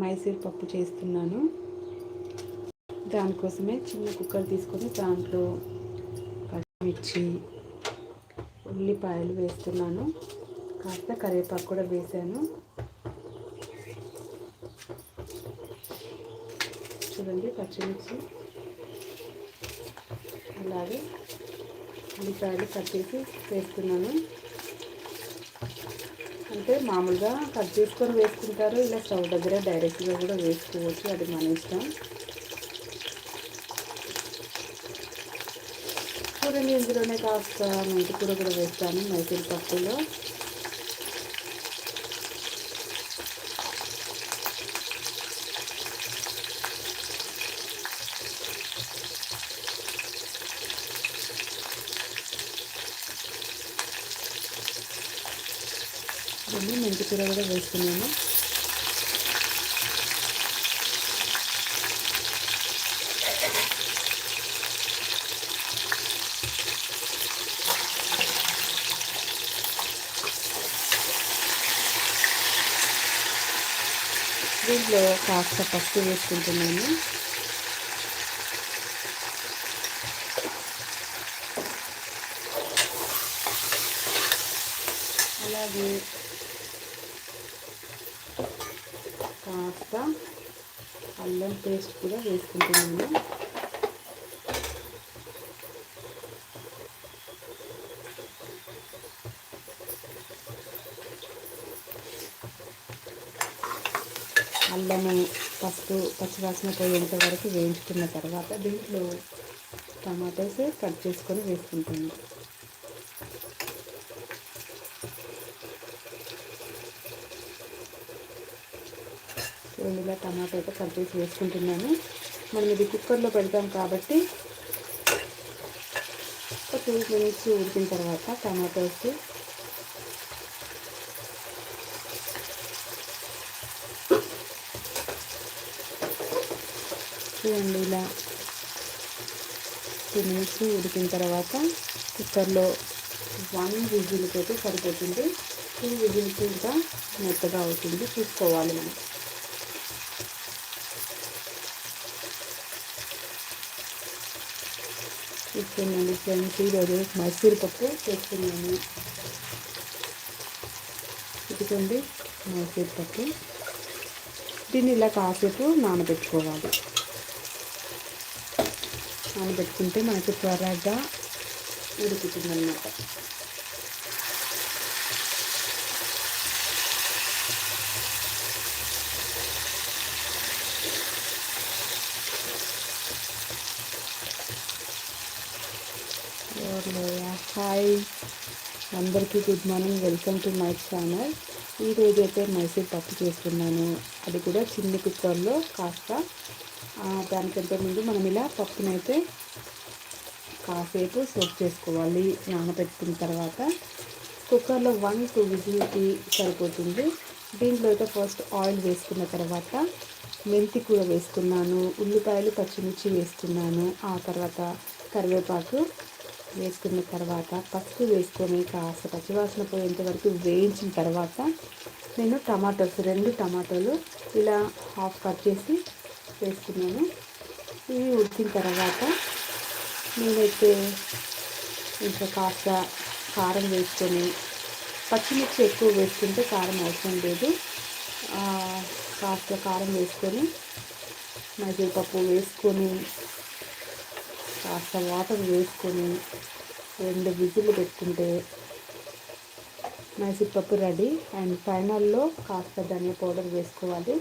మైసూర్ పప్పు చేస్తున్నాను. దానికోసమే చిన్న కుక్కర్ తీసుకొని దాంట్లో పచ్చిమిర్చి ఉల్లిపాయలు వేస్తున్నాను. కాస్త కరివేపాకు కూడా వేసాను. చూడండి పచ్చిమిర్చి. అలాగే ఉల్లిపాయలు కట్ చేసి వేస్తున్నాను. అంటే మామూలుగా కట్ చేసుకొని వేసుకుంటారు. ఇలా స్టవ్ దగ్గర డైరెక్ట్గా కూడా వేసుకోవచ్చు. అది మన ఇష్టం. చూడండి ఇందులోనే కాస్త మెంతి కూర కూడా వేస్తాను మైసూర్ పప్పులో దీన్ని మెంతి కూర దీంట్లో కాస్త పసుపు వేసుకుంటున్నాను అలాగే కాస్త అల్లం పేస్ట్ కూడా వేసుకుంటున్నాను. అల్లము పసుపు పచ్చివాసన పోయేంత వరకు వేయించుకున్న తర్వాత దీంట్లో టమాటోస్ కట్ చేసుకొని వేసుకుంటాను ఇలా టమాటో అయితే కట్ చేసి వేసుకుంటున్నాను మనం ఇది కుక్కర్లో పెడతాం కాబట్టి ఒక టూ మినిట్స్ ఉడికిన తర్వాత టమాటోస్ చూడండి ఇలా టూ మినిట్స్ ఉడికిన తర్వాత కుక్కర్లో వన్ విజిల్కి అయితే సరిపోతుంది. టూ విజిల్స్ ఇంకా మెత్తగా అవుతుంది. చూసుకోవాలి మనం. చేస్తున్నాను ఫ్రెండ్స్. ఈరోజు మైసూర్ పప్పు చేస్తున్నాను. ఇదిగోండి మైసూర్ పప్పు. దీన్ని ఇలా కాసేపు నానబెట్టుకోవాలి. నానబెట్టుకుంటే మనకి త్వరగా ఉడుకుతుంది అన్నమాట హాయ్ అందరికీ good morning. Welcome to my channel. ఈరోజు అయితే మైసూర్ పప్పు చేస్తున్నాను. అది కూడా చిన్న కుక్కర్లో కాస్త. దానికంటే ముందు మనం ఇలా పప్పునైతే కాసేపు సోప్ చేసుకోవాలి. నానబెట్టుకున్న తర్వాత కుక్కర్లో వన్ టూ విజిల్కి సరిపోతుంది. దీంట్లో అయితే ఫస్ట్ ఆయిల్ వేసుకున్న తర్వాత మెంతి కూర వేసుకున్నాను. ఉల్లిపాయలు పచ్చిమిర్చి వేసుకున్నాను ఆ తర్వాత కరివేపాకు వేసుకున్న తర్వాత పసుపు వేసుకొని కాస్త పచ్చివాసన పోయేంత వరకు వేయించిన తర్వాత నేను టమాటోస్ రెండు టమాటోలు ఇలా హాఫ్ కట్ చేసి వేసుకున్నాను. ఇవి ఉడికిన తర్వాత నేనైతే ఇంకా కాస్త కారం వేసుకొని పచ్చిమిర్చి ఎక్కువ వేసుకుంటే కారం అవసరం లేదు. కాస్త కారం వేసుకొని మైసూరుపప్పు వేసుకొని కాస్త వాటర్ వేసుకొని రెండు విజిల్లు పెట్టుకుంటే మైసూర్పప్పు రెడీ. అండ్ ఫైనల్లో కాస్త ధనియా పౌడర్ వేసుకోవాలి.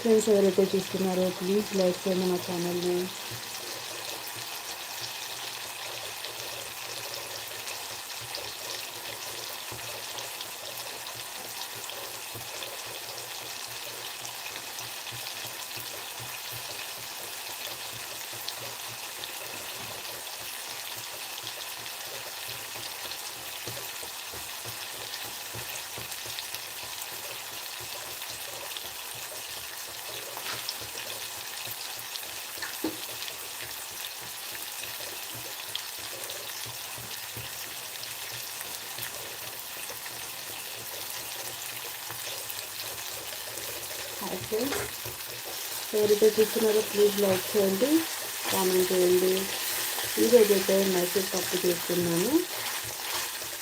ఫ్రెండ్స్ ఎవరైతే చూస్తున్నారో ప్లీజ్ లైక్ చేయండి మా ఛానల్ని. అయితే ఎవరైతే చూస్తున్నారో ప్లీజ్ లైక్ చేయండి కామెంట్ చేయండి. ఈరోజు మైసూర్ పప్పు చేస్తున్నాను.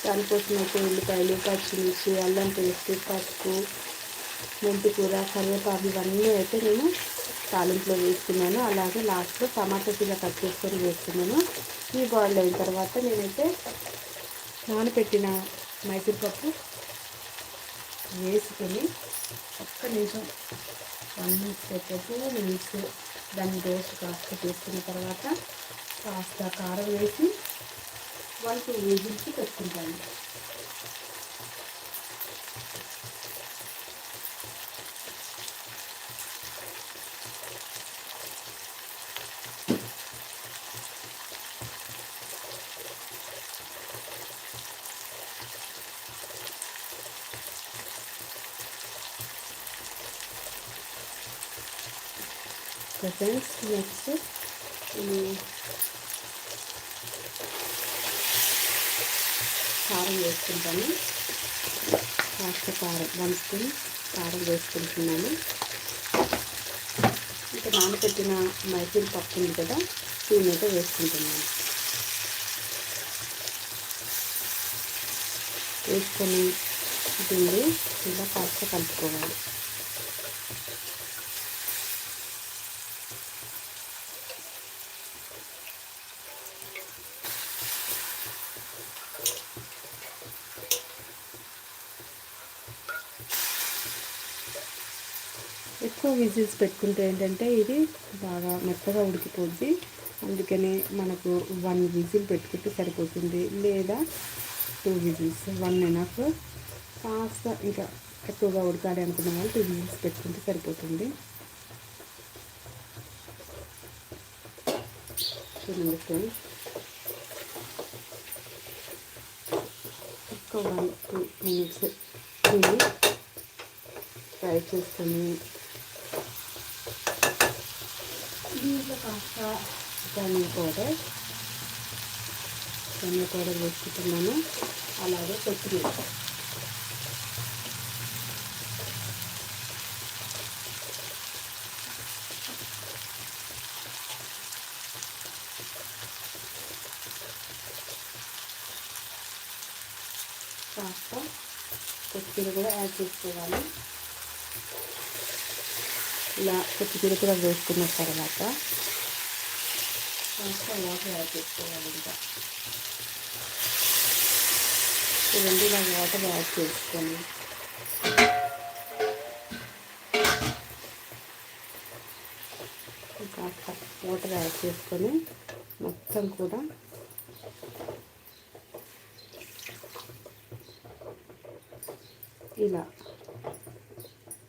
దానికోసం అయితే ఉల్లిపాయలు పచ్చిమిర్చి అల్లం పేస్ట్ పసుపు మెంతి కూర కరివేపాకు ఇవన్నీ అయితే నేను తాలింపులో వేసుకున్నాను అలాగే లాస్ట్లో టమాటా ఇలా కట్ చేసుకొని వేసుకున్నాను ఈ బాయిల్ అయిన తర్వాత నేనైతే నానబెట్టిన మైసూర్పప్పు వేసుకొని ఒక్క నిమిషం వన్ మినిట్స్ టూ మినిట్స్ దాన్ని రోస్ట్ కాస్త చేసుకున్న తర్వాత కాస్త కారం వేసి వన్ టూ విజిల్స్ పెట్టుకుంటాను. ఫ్రెండ్స్ నెక్స్ట్ కారం వేసుకుంటాను. కాస్త కారం వన్ స్పూన్ కారం వేసుకుంటున్నాను. ఇంకా నానబెట్టిన మైసూర్ పప్పు ఉంది కదా దీని వేసుకుంటున్నాను. వేసుకొని దీన్ని ఇలా కాస్త కలుపుకోవాలి. ఎక్కువ పెట్టుకుంటే ఏంటంటే ఇది బాగా మెత్తగా ఉడికిపోద్ది. అందుకని మనకు వన్ విజిల్ పెట్టుకుంటే సరిపోతుంది. లేదా టూ విజిల్స్ వన్ ఎనఫ్ కాస్త ఇంకా ఎక్కువగా ఉడకాలి అనుకున్న వాళ్ళు టూ విజిల్స్ పెట్టుకుంటే సరిపోతుంది. చూడండి ఫ్రెండ్స్ ఒక వన్ టూ మినిట్స్ ఫ్రై చేసుకొని దీంట్లో కాస్త ధనియా పౌడర్ ధనియా పౌడర్ వేసుకుంటున్నాను. అలాగే కొత్తిమీర. కాస్త కొత్తిమీర కూడా యాడ్ చేసుకోవాలి. ఇలా కొత్తిమీర కూడా వేసుకున్న తర్వాత కొంచెం వాటర్ యాడ్ చేసుకోవాలి ఇంకా. చూడండి ఇలా వాటర్ యాడ్ చేసుకొని. వాటర్ యాడ్ చేసుకొని మొత్తం కూడా ఇలా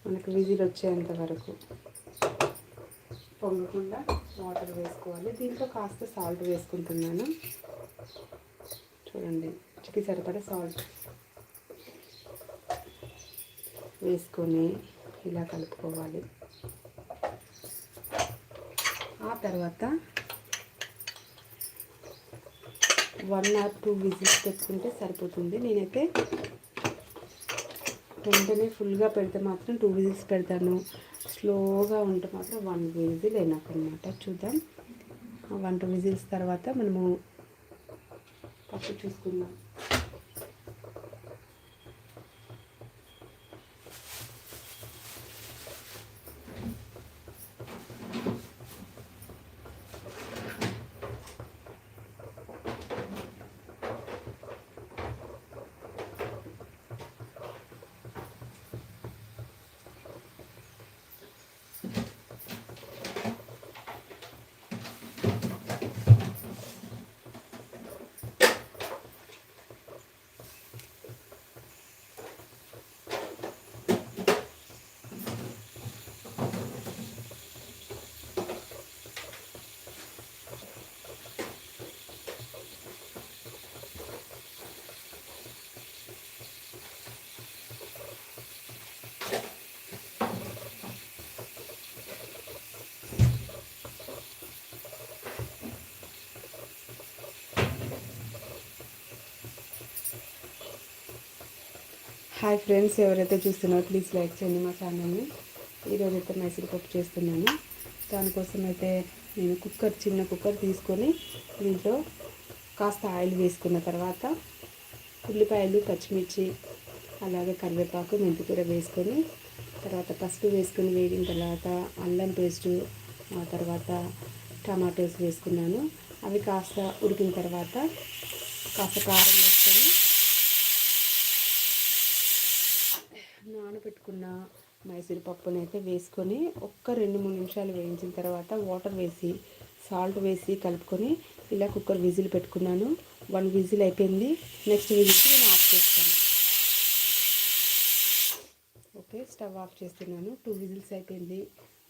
మనకు విజిల్ వచ్చేంత వరకు పొంగకుండా వాటర్ వేసుకోవాలి. దీంట్లో కాస్త సాల్ట్ వేసుకుంటున్నాను. చూడండి చికెన్ సరిపడా సాల్ట్ వేసుకొని ఇలా కలుపుకోవాలి. ఆ తర్వాత వన్ ఆర్ టూ విజిల్స్ పెట్టుకుంటే సరిపోతుంది. నేనైతే వెంటనే ఫుల్గా పెడితే మాత్రం టూ విజిల్స్ పెడతాను. స్లోగా ఉంటే మాత్రం వన్ విజిల్ అయినాక అనమాట చూద్దాం. వన్ టూ విజిల్స్ తర్వాత మనము పప్పు చూసుకుందాం. హాయ్ ఫ్రెండ్స్ ఎవరైతే చూస్తున్నారో ప్లీజ్ లైక్ చేయండి మా ఛానల్ని ఈరోజు అయితే మైసూరుపప్పు చేస్తున్నాను. దానికోసం అయితే నేను కుక్కర్ చిన్న కుక్కర్ తీసుకొని దీంట్లో కాస్త ఆయిల్ వేసుకున్న తర్వాత ఉల్లిపాయలు పచ్చిమిర్చి అలాగే కరివేపాకు మెంతికూర వేసుకొని తర్వాత పసుపు వేసుకొని వేగిన తర్వాత అల్లం పేస్టు ఆ తర్వాత టమాటోస్ వేసుకున్నాను. అవి కాస్త ఉడికిన తర్వాత కాస్త కారం పెట్టుకున్న మైసూరు మైసూర్ పప్పుని అయితే వేసుకొని ఒక్క రెండు మూడు నిమిషాలు వేయించిన తర్వాత వాటర్ వేసి సాల్ట్ వేసి కలుపుకొని ఇలా కుక్కర్ విజిల్ పెట్టుకున్నాను. వన్ విజిల్ అయిపోయింది. నెక్స్ట్ విజిల్కి నేను ఆఫ్ చేస్తాను. ఓకే స్టవ్ ఆఫ్ చేస్తున్నాను. టూ విజిల్స్ అయిపోయింది.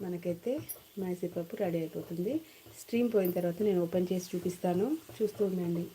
మనకైతే మైసూర్ పప్పు రెడీ అయిపోతుంది. స్ట్రీమ్ పోయిన తర్వాత నేను ఓపెన్ చేసి చూపిస్తాను. చూస్తూ ఉండండి.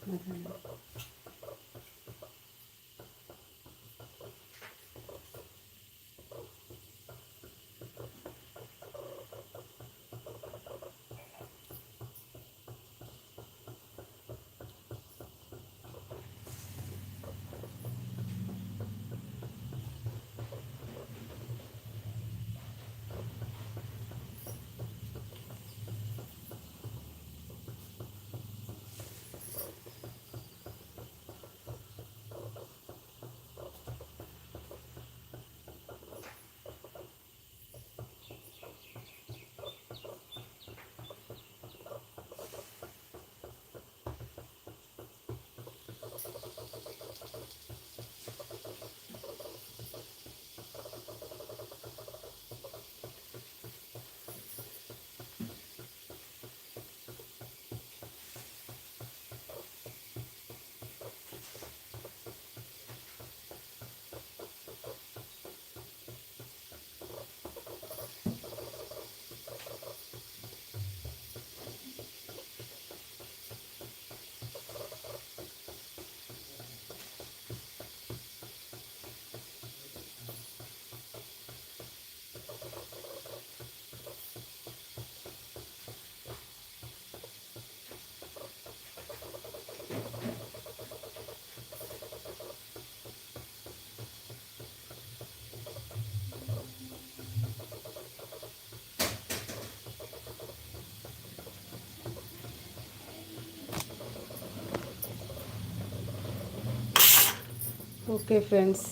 ఓకే ఫ్రెండ్స్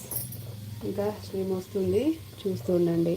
ఇంకా స్ట్రీమ్ వస్తుంది. చూస్తుండండి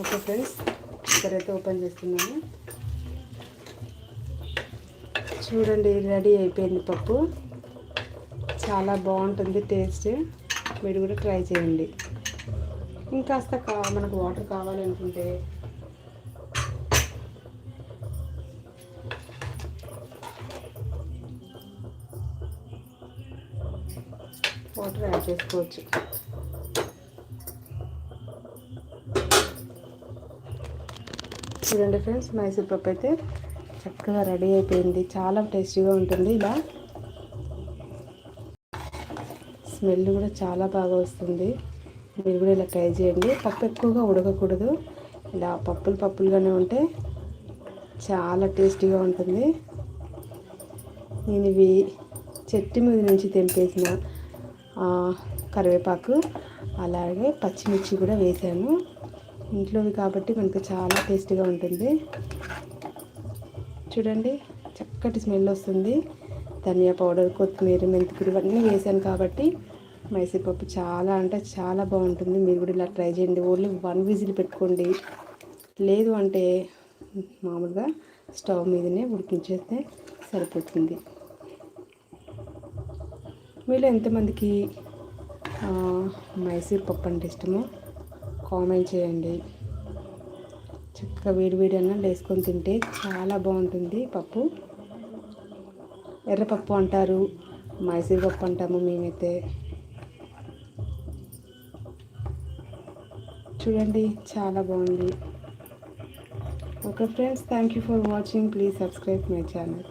ఓకే ఫ్రెండ్స్ కుక్కర్ అయితే ఓపెన్ చేస్తున్నాను. చూడండి రెడీ అయిపోయింది పప్పు. చాలా బాగుంటుంది టేస్ట్. మీరు కూడా ట్రై చేయండి. ఇంకాస్త కా మనకు వాటర్ కావాలనుకుంటే. వాటర్ యాడ్ చేసుకోవచ్చు. చూడండి ఫ్రెండ్స్ మైసూర్ పప్పు అయితే చక్కగా రెడీ అయిపోయింది. చాలా టేస్టీగా ఉంటుంది ఇలా. స్మెల్ కూడా చాలా బాగా వస్తుంది. మీరు కూడా ఇలా ట్రై చేయండి. పప్పు ఎక్కువగా ఉడకకూడదు. ఇలా పప్పులు పప్పులుగానే ఉంటే చాలా టేస్టీగా ఉంటుంది. నేను ఇవి చెట్టు మీద నుంచి తెంపేసిన కరివేపాకు అలాగే పచ్చిమిర్చి కూడా వేసాను ఇంట్లోవి కాబట్టి మనకు చాలా టేస్టీగా ఉంటుంది. చూడండి చక్కటి స్మెల్ వస్తుంది. ధనియా పౌడర్ కొత్తిమీర మెంతికూర ఇవన్నీ వేసాను కాబట్టి మైసూర్పప్పు చాలా అంటే చాలా బాగుంటుంది. మీరు కూడా ఇలా ట్రై చేయండి. ఓన్లీ వన్ విజిల్ పెట్టుకోండి. లేదు అంటే మామూలుగా స్టవ్ మీదనే ఉడికించేస్తే సరిపోతుంది. మీలో ఎంతమందికి మైసూర్ పప్పు అంటే ఇష్టమో? కామెంట్ చేయండి. చక్కగా వేడి అన్నం వేసుకొని తింటే చాలా బాగుంటుంది పప్పు. ఎర్రపప్పు అంటారు మైసూర్ పప్పు అంటాము మేమైతే. చూడండి చాలా బాగుంది. Okay friends thank you for watching please subscribe my channel